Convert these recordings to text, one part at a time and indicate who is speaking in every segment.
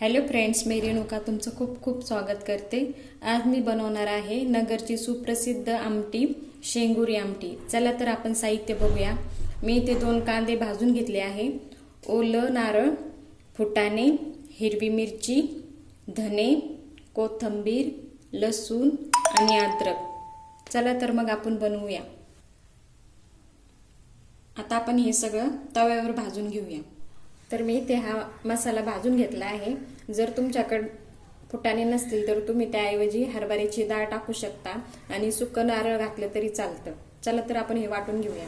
Speaker 1: Hello friends मी रेणुका तुमचं खूप खूप स्वागत करते. आज मी बनवणार आहे नगरची सुप्रसिद्ध आमटी शेंगुरी आमटी. चला तर आपण साहित्य बघूया. मी इथे दोन कांदे भाजून घेतले आहे. ओलं नारळ फुटाणे हिरवी मिरची धने कोथंबीर लसूण आणि अद्रक. चला तर मग आपण बनवूया. आता आपण हे सगळं तव्यावर भाजून घेऊया. तर मी ते हा मसाला भाजून घेतला आहे. जर तुमच्याकडे फुटाणे नसतील तर तुम्ही त्याऐवजी हरभऱ्याची डाळ टाकू शकता आणि सुकं नारळ घातलं तरी चालतं. चला तर आपण हे वाटून घेऊया.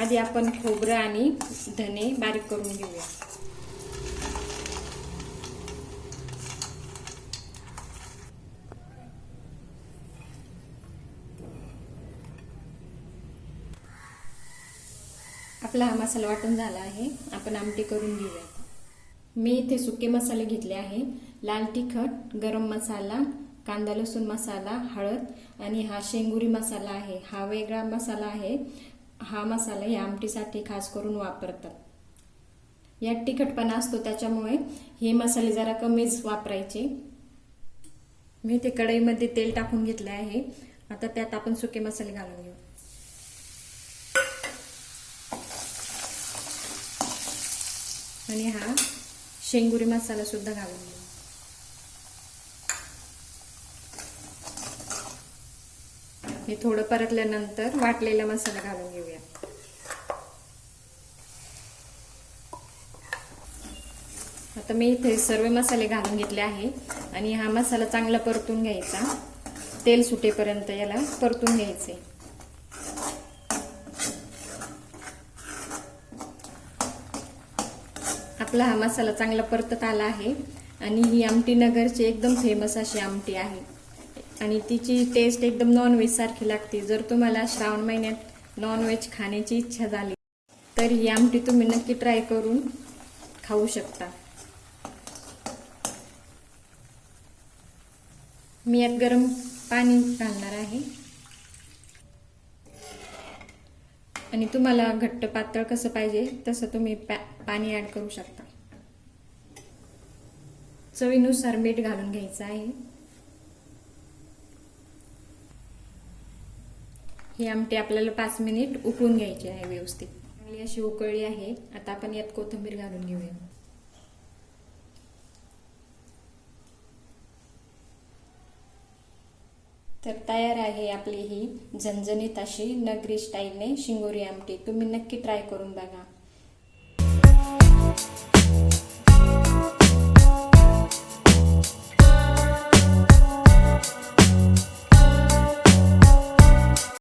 Speaker 1: आधी आपण खोबरं आणि धने बारीक करून घेऊया. आपला हा मसाला वाटून झाला आहे. आपण आमटी करून घेऊया मी इथे सुके मसाले घेतले आहे. लाल तिखट गरम मसाला कांदा लसूण मसाला हळद आणि हा शेंगुरी मसाला आहे. हा वेगळा मसाला आहे. हा मसाला या आमटीसाठी खास करून वापरतात. यात तिखटपणा असतो त्याच्यामुळे हे मसाले जरा कमीच वापरायचे. मी ते कढईमध्ये तेल टाकून घेतले आहे. आता त्यात आपण सुके मसाले घालून घेऊ. आणि हा शेंगुरी मसाला सुद्धा घालून घेऊ. हे थोडं परतल्यानंतर वाटलेला मसाला घालून घेऊया. आता मी इथे सर्व मसाले घालून घेतले आहे आणि हा मसाला चांगला परतून घ्यायचा. तेल सुटेपर्यंत याला परतून घ्यायचे. आपला हा मसाला चांगला परतत आला आहे. आणि ही आमटी नगरची एकदम फेमस अशी आमटी आहे. आणि तिची टेस्ट एकदम नॉनव्हेज सारखी लागते. जर तुम्हाला श्रावण महिन्यात नॉनव्हेज खाण्याची इच्छा झाली तर ही आमटी तुम्ही नक्की ट्राय करून खाऊ शकता. मी यात गरम पाणी घालणार आहे. आणि तुम्हाला घट्ट पातळ कसं पाहिजे तसं तुम्ही पाणी ऍड करू शकता. चवीनुसार मीठ घालून घ्यायचं आहे. ही आमटी आपल्याला पाच मिनिट उकळून घ्यायची आहे व्यवस्थित. चांगली अशी उकळी आहे. आता आपण यात कोथिंबीर घालून घेऊया. तर तयार आहे आपली ही झणझणीत अशी नगरी स्टाईलने शिंगोरी आमटी. तुम्ही नक्की ट्राय करून बघा.